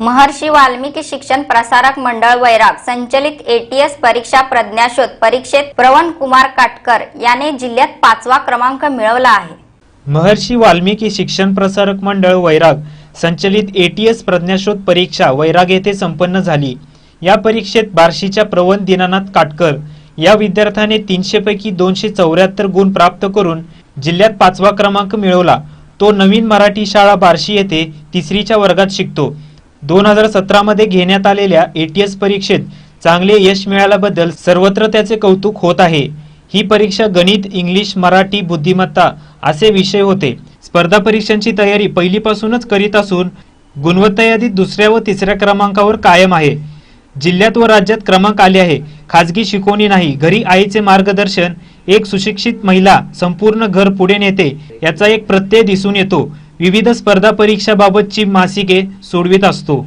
महर्षी वाल्मिकी शिक्षण प्रसारक मंडळ वैराग संचलित एटीएस परीक्षा प्रज्ञाशोध परीक्षेत प्रवण कुमार काटकर याने जिल्ह्यात पाचवा क्रमांक मिळवला आहे. महर्षी वाल्मिकी शिक्षण प्रसारक मंडळ वैराग संचलित एटीएस प्रज्ञाशोध परीक्षा वैराग येथे संपन्न झाली. या परीक्षेत बार्शीच्या प्रवण दीनानाथ काटकर या विद्यार्थ्याने तीनशे पैकी दोनशे चौऱ्याहत्तर गुण प्राप्त करून जिल्ह्यात पाचवा क्रमांक मिळवला. तो नवीन मराठी शाळा बार्शी येथे तिसरीच्या वर्गात शिकतो. दोन हजार सतरामध्ये घेण्यात आलेल्या एटीएस परीक्षेत चांगले यश मिळाल्याबद्दल सर्वत्र त्याचे कौतुक होत आहे. ही परीक्षा गणित इंग्लिश मराठी बुद्धिमत्ता असे विषय होते. स्पर्धा परीक्षांची तयारी पहिलीपासूनच करीत असून गुणवत्ता यादीत दुसऱ्या व तिसऱ्या क्रमांकावर कायम आहे. जिल्ह्यात व राज्यात क्रमांक आले आहे. खाजगी शिकवणी नाही घरी आईचे मार्गदर्शन एक सुशिक्षित महिला संपूर्ण घर पुढे नेते याचा एक प्रत्यय दिसून येतो. विविध स्पर्धा परीक्षाबाबतची मासिके सोडवित असतो.